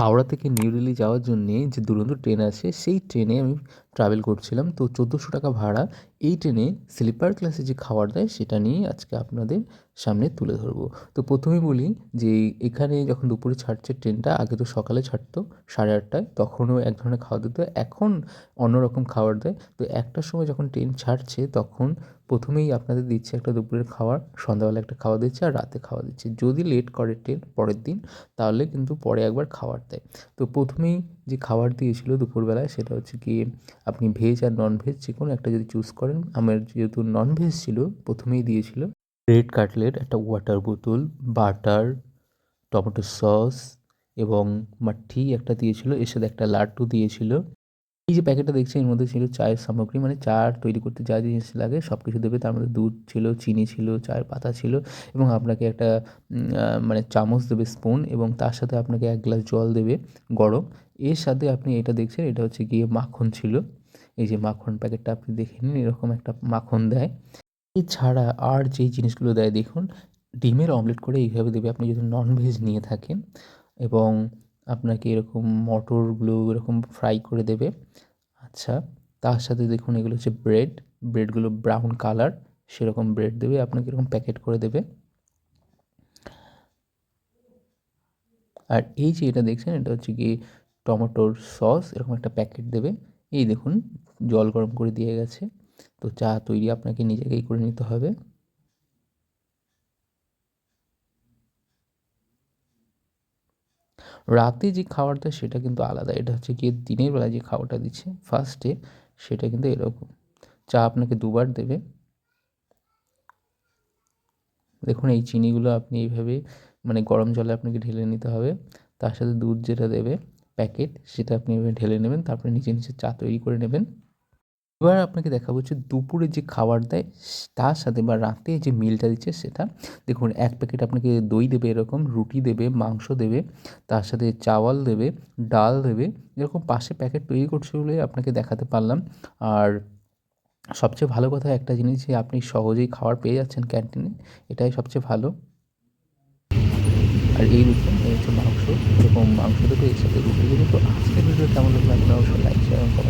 হাওড়া থেকে নিউ দিল্লি যাওয়ার জন্যে যে দুরন্ত ট্রেন আছে সেই ট্রেনে আমি ট্রাভেল করছিলাম। তো চোদ্দোশো টাকা ভাড়া এই ট্রেনে স্লিপার ক্লাসে যে খাবার দেয় সেটা নিয়েই আজকে আপনাদের সামনে তুলে ধরবো। তো প্রথমেই বলি যে এখানে যখন দুপুরে ছাড়ছে ট্রেনটা, আগে তো সকালে ছাড়তো সাড়ে আটটায়, তখনও এক ধরনের খাওয়া দিত। এখন অন্য রকম খাবার দেয়। তো একটার সময় যখন ট্রেন ছাড়ছে, তখন প্রথমেই আপনাদের দিচ্ছে একটা দুপুরের খাবার সন্ধ্যাবেলা একটা খাওয়া দিচ্ছে আর রাতে খাওয়া দিচ্ছে। যদি লেট করে ট্রেন পরের দিন, তাহলে কিন্তু পরে একবার খাবার দেয়। তো প্রথমেই যে খাবার দিয়েছিল দুপুরবেলায় সেটা হচ্ছে কি আপনি ভেজ আর নন ভেজ যে কোনো একটা যদি চুজ করেন, আমার যেহেতু নন ভেজ ছিল, প্রথমেই দিয়েছিল। ব্রেড কাটলেট একটা ওয়াটার বোতল বাটার টমেটো সস এবং মাঠি একটা দিয়েছিল, এর সাথে একটা লাড্ডু দিয়েছিল। এই যে প্যাকেটটা দেখছেন, এর মধ্যে ছিল চায়ের সামগ্রী মানে চা তৈরি করতে যা জিনিস লাগে সব কিছু দেবে। তার মধ্যে দুধ ছিল, চিনি ছিল, চায়ের পাতা ছিল এবং আপনাকে একটা মানে চামচ দেবে স্পুন এবং তার সাথে আপনাকে এক গ্লাস জল দেবে গরম। এর সাথে আপনি এটা দেখছেন, এটা হচ্ছে গিয়ে মাখন ছিল। এই যে মাখন প্যাকেটটা আপনি দেখে নিন, এরকম একটা মাখন দেয়। এছাড়া আর যেই জিনিসগুলো দেয়, দেখুন, ডিমের অমলেট করে এইভাবে দেবে। আপনি যদি নন ভেজ নিয়ে থাকেন এবং আপনাকে এরকম মটরগুলো এরকম ফ্রাই করে দেবে। আচ্ছা তার সাথে দেখুন এগুলো হচ্ছে ব্রেড ব্রেডগুলো ব্রাউন কালার সেরকম ব্রেড দেবে, আপনাকে এরকম প্যাকেট করে দেবে। আর এই যে এটা দেখছেন, এটা হচ্ছে কি টমেটোর সস এরকম একটা প্যাকেট দেবে। এই দেখুন, জল গরম করে দিয়ে গেছে। তো চা তৈরি আপনাকে নিজেকেই করে নিতে হবে। রাতে যে খাবারটা সেটা কিন্তু আলাদা। এটা হচ্ছে গিয়ে দিনের বেলায় যে খাবারটা দিচ্ছে ফার্স্টে সেটা কিন্তু এরকম। চা আপনাকে দুবার দেবে। দেখুন, এই চিনিগুলো আপনি এইভাবে মানে গরম জলে আপনাকে ঢেলে নিতে হবে। তার সাথে দুধ যেটা দেবে, প্যাকেট, সেটা আপনি এভাবে ঢেলে নেবেন। তারপরে নিচে নিচে চা তৈরি করে নেবেন। এবার আপনাকে দেখাবো হচ্ছে দুপুরে যে খাবার দেয়, তার সাথে বা রাতে যে মিলটা দিচ্ছে সেটা। দেখুন, এক প্যাকেট আপনাকে দই দেবে এরকম, রুটি দেবে, মাংস দেবে, তার সাথে চাওয়াল দেবে, ডাল দেবে, এরকম পাশে প্যাকেট তৈরি করছে বলে আপনাকে দেখাতে পারলাম। আর সবচেয়ে ভালো কথা একটা জিনিস যে, আপনি সহজেই খাবার পেয়ে যাচ্ছেন ক্যান্টিনে এটাই সবচেয়ে ভালো। আর এই এই হচ্ছে মাংস, এরকম মাংস দেবে, এর সাথে রুটি দেবে, তো আজকের ভিডিও কেমন লাগল? আপনারা অবশ্যই লাইক শেয়ার এবং